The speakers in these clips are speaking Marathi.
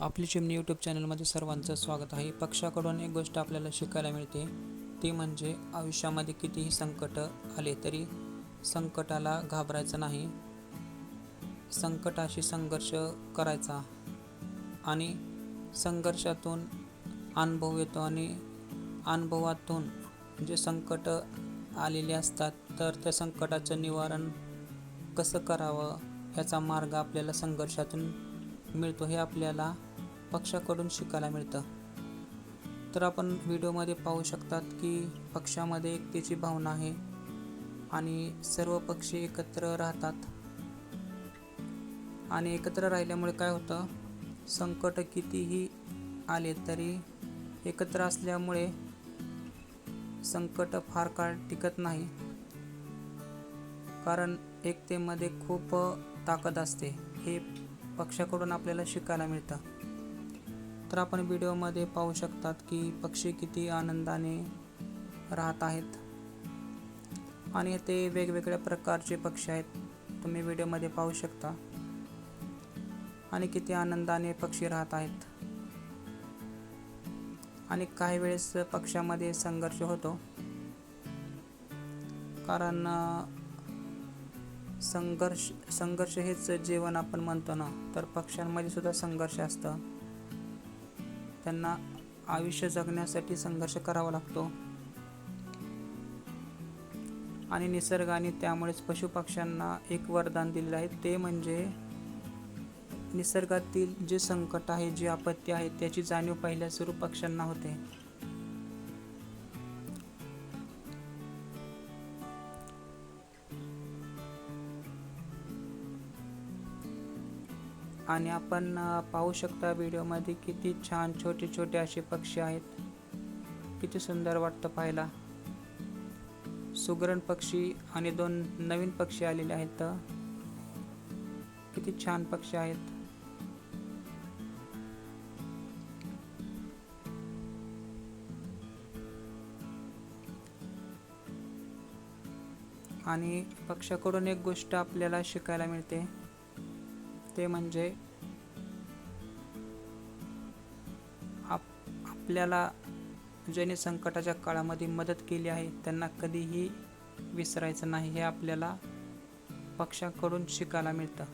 आपली चिमणी यूट्यूब चॅनलमध्ये सर्वांचं स्वागत आहे. पक्षाकडून एक गोष्ट आपल्याला शिकायला मिळते. ती म्हणजे आयुष्यामध्ये कितीही संकट आले तरी संकटाला घाबरायचं नाही. संकटाशी संघर्ष करायचा आणि संघर्षातून अनुभव येतो आणि अनुभवातून जे संकट आलेले असतात तर त्या संकटाचं निवारण कसं करावं? ह्याचा मार्ग आपल्याला संघर्षातून मिळतो. हे आपल्याला पक्षाकडून शिकायला मिळतं. तर आपण व्हिडिओमध्ये पाहू शकतात की पक्षामध्ये एकतेची भावना आहे आणि सर्व पक्षी एकत्र राहतात. आणि एकत्र राहिल्यामुळे काय होतं? संकट कितीही आले तरी एकत्र असल्यामुळे संकट फार काळ टिकत नाही. कारण एकतेमध्ये खूप ताकद असते. हे पक्षाकडून आपल्याला शिकायला मिळतं. तर आपण व्हिडिओमध्ये पाहू शकतात की पक्षी किती आनंदाने राहत आहेत. आणि ते वेगवेगळ्या प्रकारचे पक्षी आहेत. तुम्ही व्हिडिओमध्ये पाहू शकता. आणि किती आनंदाने पक्षी राहत आहेत. आणि काही वेळेस पक्षामध्ये संघर्ष होतो. कारण संघर्ष संघर्ष हेच जीवन आपण म्हणतो ना. तर पक्ष्यांमध्ये सुद्धा संघर्ष असतं. त्यांना आयुष्य जगण्यासाठी संघर्ष करावा लागतो. आणि निसर्गाने त्यामुळेच पशुपक्ष्यांना एक वरदान दिलेलं आहे. ते म्हणजे निसर्गातील जे संकट आहे जी आपत्ती आहे त्याची जाणीव पहिल्या सुरू पक्ष्यांना होते. आणि आपण पाहू शकता व्हिडिओमध्ये किती छान छोटे छोटे असे पक्षी आहेत. किती सुंदर वाटतं पाहायला. सुगरण पक्षी आणि दोन नवीन पक्षी आलेले आहेत. किती छान पक्षी आहेत. आणि पक्षाकडून एक गोष्ट आपल्याला शिकायला मिळते. ते म्हणजे आप आपल्याला ज्याने संकटाच्या काळामध्ये मदत केली आहे त्यांना कधीही विसरायचं नाही. हे आपल्याला पक्षाकडून शिकायला मिळतं.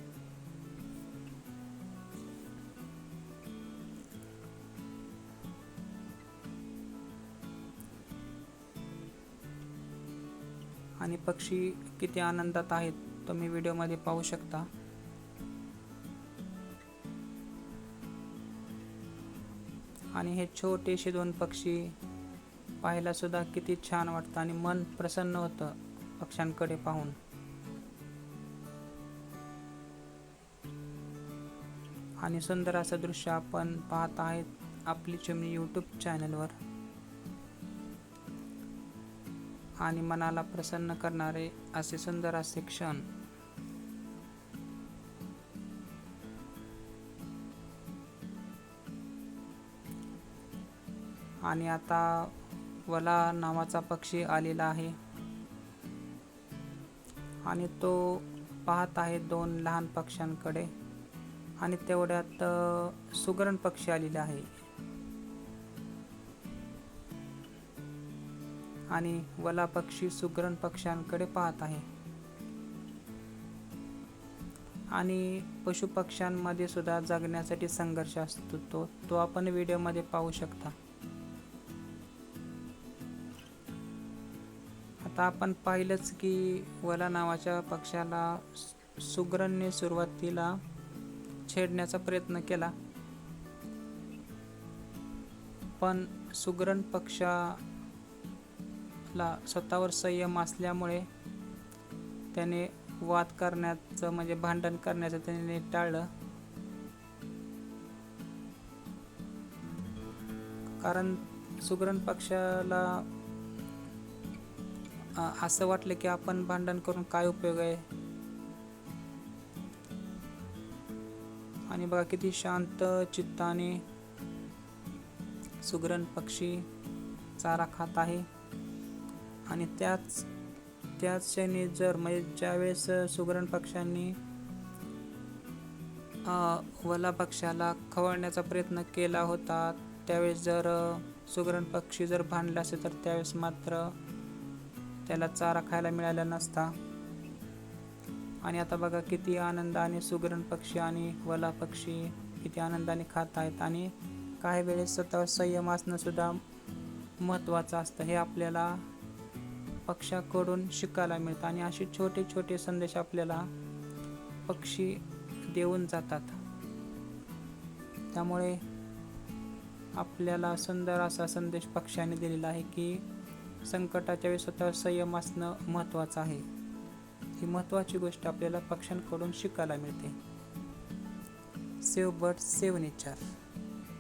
आणि पक्षी किती आनंदात आहेत तुम्ही व्हिडिओमध्ये पाहू शकता. आणि हे छोटेसे दोन पक्षी पाहायला सुद्धा किती छान वाटतं आणि मन प्रसन्न होतं पक्ष्यांकडे पाहून. आणि सुंदर असं दृश्य आपण पाहत आहेत आपली चिमणी यूट्यूब चॅनलवर आणि मनाला प्रसन्न करणारे असे सुंदर असे क्षण. आणि आता वला नावाचा पक्षी आलेला आहे. आणि तो पाहत आहे दोन लहान पक्ष्यांकडे. आणि तेवढ्यात सुगरण पक्षी आलेला आहे. आणि वला पक्षी सुगरण पक्ष्यांकडे पाहत आहे. आणि पशुपक्ष्यांमध्ये सुद्धा जगण्यासाठी संघर्ष असतो. तो तो आपण व्हिडिओमध्ये पाहू शकता. आता आपण पाहिलंच की वला नावाच्या पक्षाला सुग्रणने सुरुवातीला छेडण्याचा प्रयत्न केला. पण सुग्रण पक्षाला स्वतःवर संयम असल्यामुळे त्याने वाद करण्याचं म्हणजे भांडण करण्याचं त्याने टाळलं. कारण सुग्रण पक्षाला असं वाटलं की आपण भांडण करून काय उपयोग आहे? आणि बघा किती शांत चित्ताने सुगरण पक्षी चारा खात आहे. आणि त्याच त्याच क्षणी जर म्हणजे ज्यावेळेस सुगरण पक्ष्यांनी वला पक्षाला खवळण्याचा प्रयत्न केला होता त्यावेळेस जर सुगरण पक्षी जर भांडला असेल तर त्यावेळेस मात्र त्याला चारा खायला मिळाला नसता. आणि आता बघा किती आनंदाने सुगरण पक्षी आणि वला पक्षी किती आनंदाने खात आहेत. आणि काही वेळेस स्वतः संयम असणं सुद्धा महत्त्वाचं असतं. हे आपल्याला पक्ष्याकडून शिकायला मिळतं. आणि असे छोटे छोटे संदेश आपल्याला पक्षी देऊन जातात. त्यामुळे आपल्याला सुंदर असा संदेश पक्ष्याने दिलेला आहे की संकटाच्या वेळी स्वतः संयम असणं महत्त्वाचं आहे. ही महत्त्वाची गोष्ट आपल्याला पक्ष्यांकडून शिकायला मिळते. Save bird save nature.